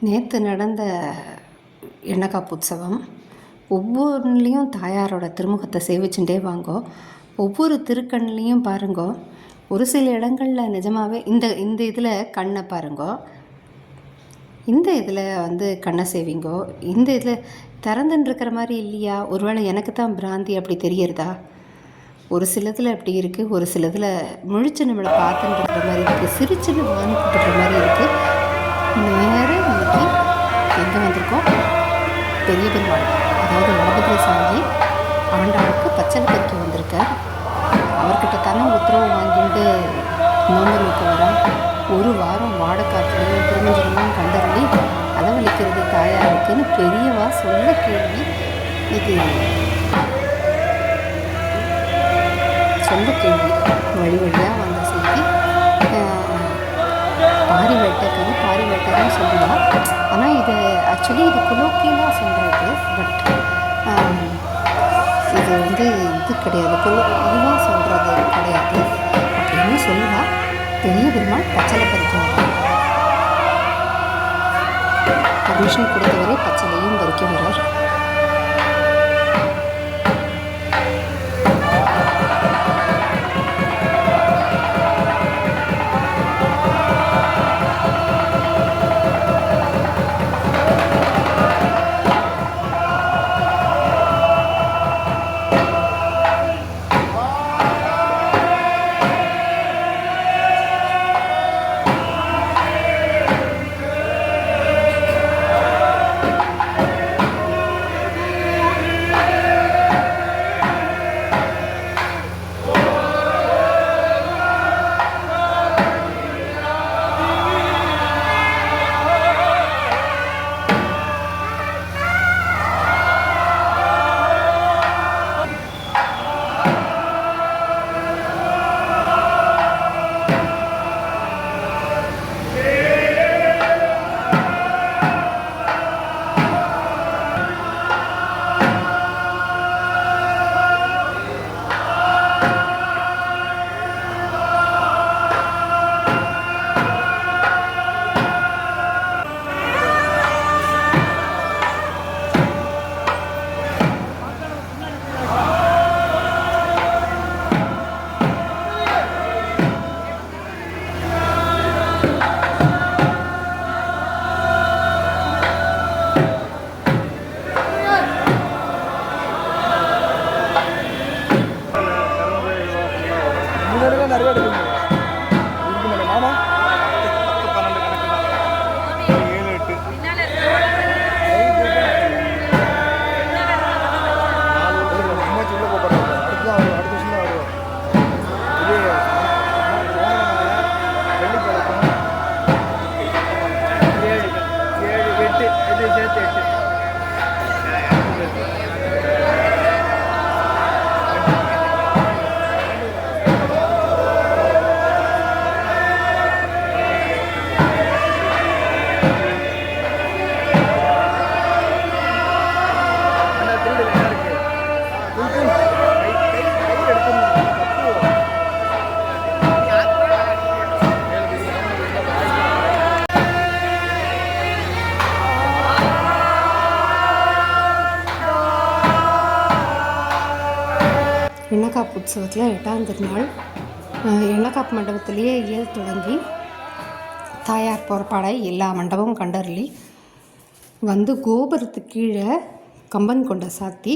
நேற்று நடந்த எண்ணக்காப்பு உற்சவம் ஒவ்வொன்றுலேயும் தாயாரோட திருமுகத்தை சேவிச்சுட்டே வாங்கோ. ஒவ்வொரு திருக்கண்லேயும் பாருங்கோ ஒரு சில இடங்களில் நிஜமாகவே இந்த இந்த இதில் கண்ணை பாருங்கோ. இந்த இதில் வந்து கண்ணை சேவிங்கோ. இந்த இதில் திறந்துன்னு மாதிரி இல்லையா? ஒருவேளை எனக்கு தான் பிராந்தி அப்படி தெரியறதா? ஒரு சிலதில் அப்படி இருக்குது ஒரு சிலதில் முழிச்சு நம்மளை பார்த்துட்டு மாதிரி இருக்குது சிரிச்சுன்னு வாங்கி மாதிரி இருக்குது பெரிய பெருமாள் அதாவது வடபத்திர சாமி ஆண்டாளுக்கு பச்சளை பறிக்க வந்திருக்கார். அவர்கிட்ட தானே உத்தரவு வாங்கிட்டு நோம்பு நோக்க வரா ஒரு வாரம் வாடக்காற்றுலையும் திருமஞ்சலையும் கண்டறி அளவழிக்கிறது தாயாருக்குன்னு பெரியவா சொல்ல கேள்வி இது. சொல்ல கேள்வி. வழி வழியாக வந்த செய்தி. பாரி வேட்டைக்காரி பாரி வேட்டைன்னு சொல்லலாம் ஆனால் இது ஆக்சுவலி இது குலோக்கியலாக சொல்கிறது பட் um, இது வந்து இது கிடையாது. குலோ இதுவாக சொல்கிறது கிடையாது. அப்படின்னு சொல்லலாம் பெரிய பெருமாள் பச்சளை பறிக்கும் பர்மிஷன் கொடுத்தவரை பச்சளையும் பறிக்க உற்சவத்தில் எட்டாம் திருநாள் எண்ணக்காப்பு மண்டபத்திலேயே இயல் தொடங்கி தாயார் புறப்பாடை எல்லா மண்டபமும் கண்டறலி வந்து கோபுரத்துக்கு கீழே கம்பன் கொண்ட சாத்தி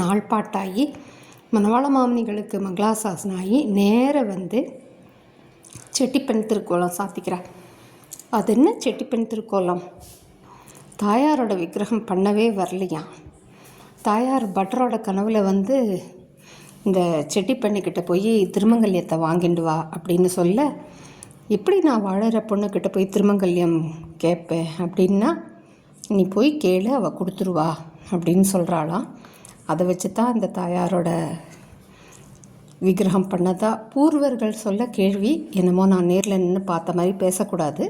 நாள்பாட்டாகி மணவாள மாமனிகளுக்கு மங்களாசாசனாகி நேராக நேர வந்து செட்டிப்பெண் திருக்கோலம் சாத்திக்கிறார். அது என்ன செட்டிப்பெண் திருக்கோலம்? தாயாரோட விக்கிரகம் பண்ணவே வரலையா தாயார் பட்டரோட கனவில் வந்து இந்த செட்டிப்பண்ணிக்கிட்ட போய் திருமங்கல்யத்தை வாங்கிட்டு வா அப்படின்னு சொல்ல எப்படி நான் வாழற பொண்ணுக்கிட்ட போய் திருமங்கல்யம் கேட்பேன் அப்படின்னா நீ போய் கேளு அவள் கொடுத்துருவா அப்படின்னு சொல்கிறாளாம் அதை வச்சு தான் அந்த தாயாரோட விக்கிரகம் பண்ணதா பூர்வர்கள் சொல்ல கேள்வி. என்னமோ நான் நேரில் நின்று பார்த்த மாதிரி பேசக்கூடாது.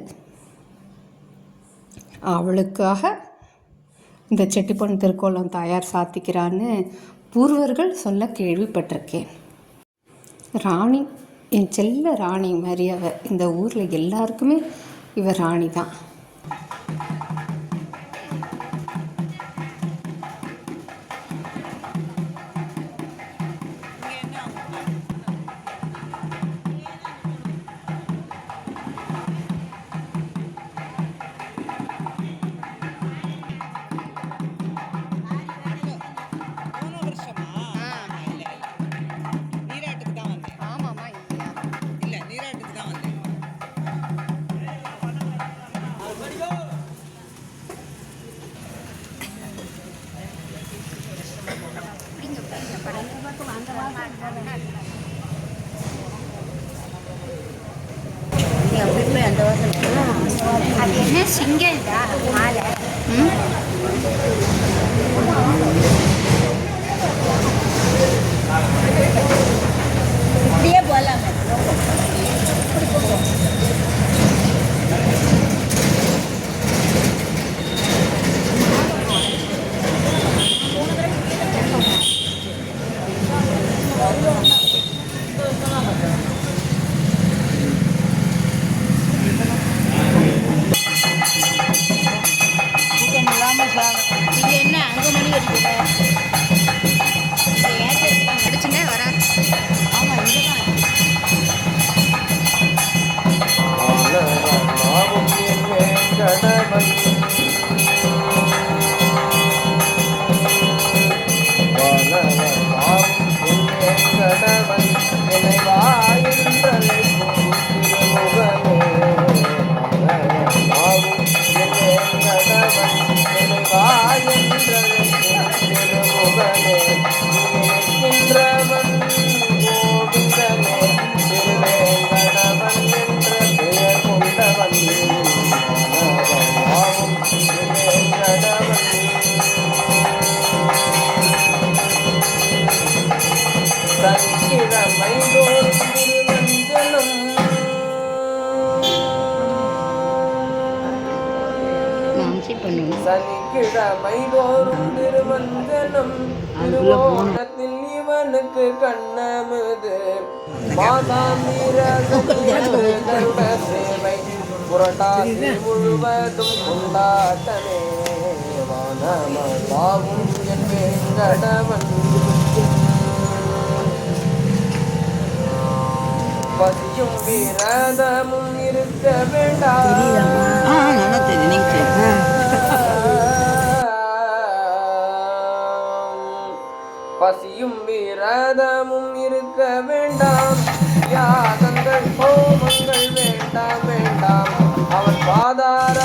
அவளுக்காக இந்த செட்டிப்பொன் திருக்கோலம் தாயார் சாத்திக்கிறான்னு பூர்வர்கள் சொல்ல கேள்விப்பட்டிருக்கேன். ராணி என் செல்ல ராணி மாதிரி அவ இந்த ஊரில் எல்லாருக்குமே இவ ராணி தான் அது என்ன சிங்கிள் தான் மாலை. இப்படியே போகலாம் இப்படி சனிக்கிழமை தோறும் திருமஞ்சனம். திருவோணத்தில் இவனுக்கு கண்ணமுது மாதாந்திர கருட சேவை. புரட்டாசி முழுவதும் கொண்டாட்டமே. வானமதாவும் என் கடவன் பசியும் விரதமும் இருக்க வேண்டாம். விரதமும் இருக்க வேண்டாம். யாகங்கள் ஹோமங்கள் வேண்டாம் வேண்டாம். அவன் பாதார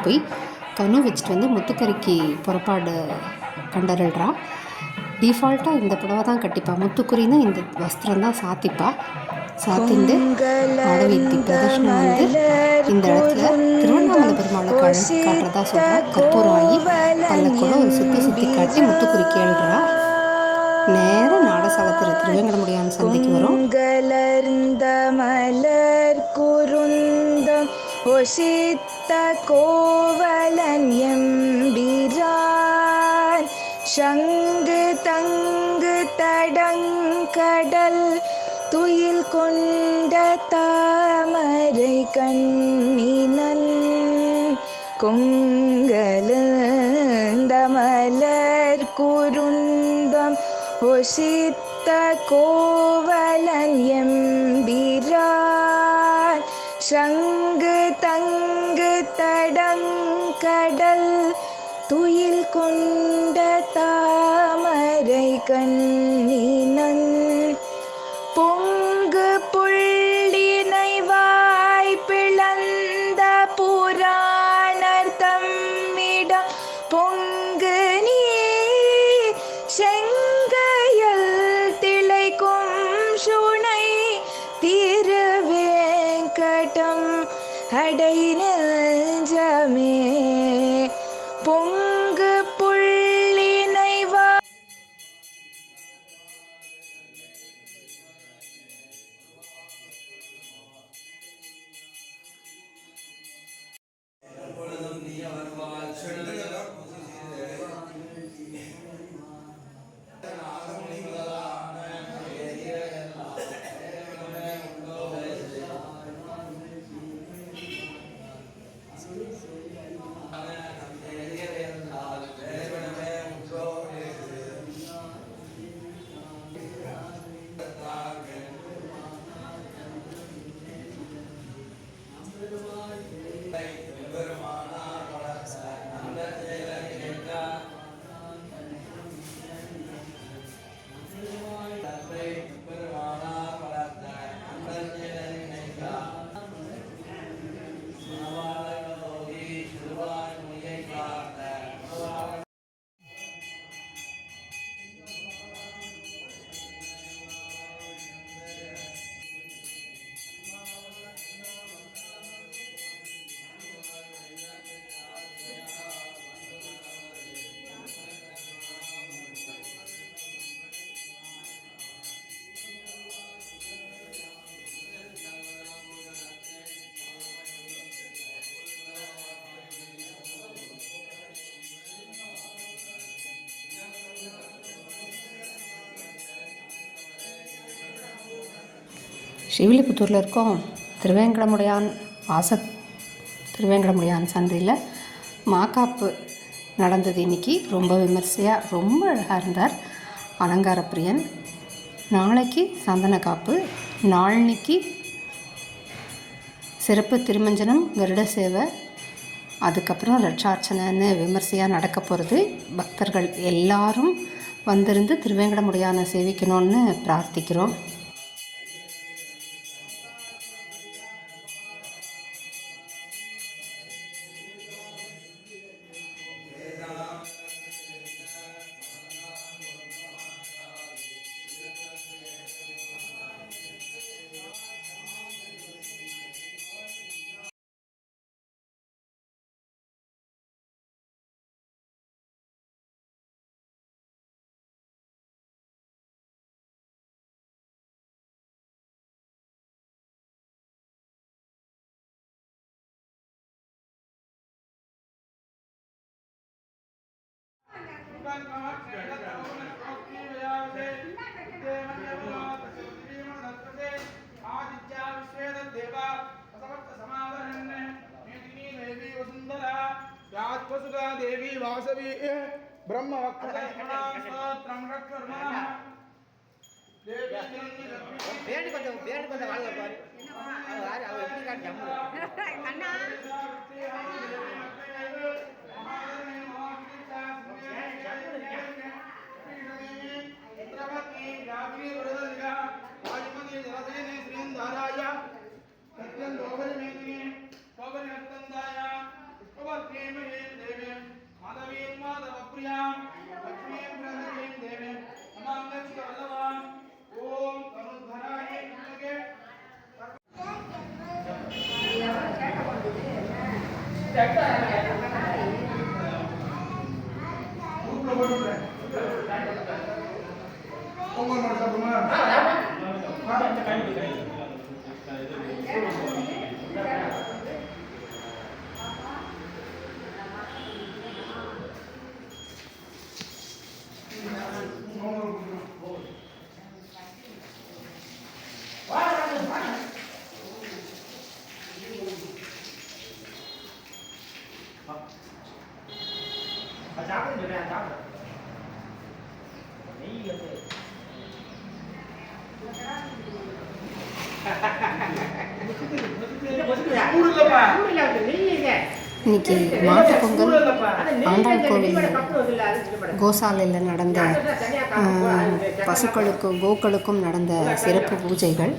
பெரியாழ்வார் போய் கனு வச்சுட்டு வந்து முத்துக்கறிக்கு புறப்பாடு கண்டறிடுறா டிஃபால்ட்டாக இந்த புடவை தான் கட்டிப்பா. முத்துக்குறின்னா இந்த வஸ்திரம் தான் சாத்திப்பா. சாத்திண்டு ஆடவீத்தி பிரதர்ஷனம் வந்து இந்த இடத்துல திருவண்ணாமலை பெருமாளை கழ காட்டுறதா சொல்கிறா கற்பூரம் ஆகி பல்லக்கூட ஒரு சுற்றி சுற்றி காட்டி முத்துக்குறி கேள்றா நேரம் நாடசாலை திரு திருவேங்கடமுடியான் சந்தைக்கு வரும். மலர் குருந்தம் ஒசித்த கோவலன் எம்பிரான் சங்கு தங்கு தடங்கடல் துயில் கொண்ட தாமரை கண்ணினல் கொங்கலந்த மலர் குருந்தம் ஒசித்த கோவலன் எம்பிரான் சங்கு கொண்ட தாமரை கண் ஸ்ரீவில்லிபுத்தூரில் இருக்கோம். திருவேங்கடமுடையான் வாச திருவேங்கடமுடையான் சந்தையில் மாக்காப்பு நடந்தது இன்னைக்கு. ரொம்ப விமர்சையாக ரொம்ப அழகாக இருந்தார் அலங்கார பிரியன் நாளைக்கு சந்தன காப்பு நாளன்னைக்கு சிறப்பு திருமஞ்சனம் கருட சேவை அதுக்கப்புறம் லட்சார்ச்சனைன்னு விமர்சையாக நடக்க போகிறது பக்தர்கள் எல்லாரும் வந்திருந்து திருவேங்கடமுடையானை சேவிக்கணும்னு பிரார்த்திக்கிறோம். देवी वासवी ब्रह्म स्तोत्रम பேடு கொஞ்சம் பேடு கொஞ்சம் வாழ்க பாரு அவ யாரு அவ எப்படி காட்டு ಮಾಡ್ತಾರೆ இன்னைக்கு மாட்டு பொங்கல் ஆண்டாள் கோவில் கோசாலையில் நடந்த பசுக்களுக்கும் கோக்களுக்கும் நடந்த சிறப்பு பூஜைகள்.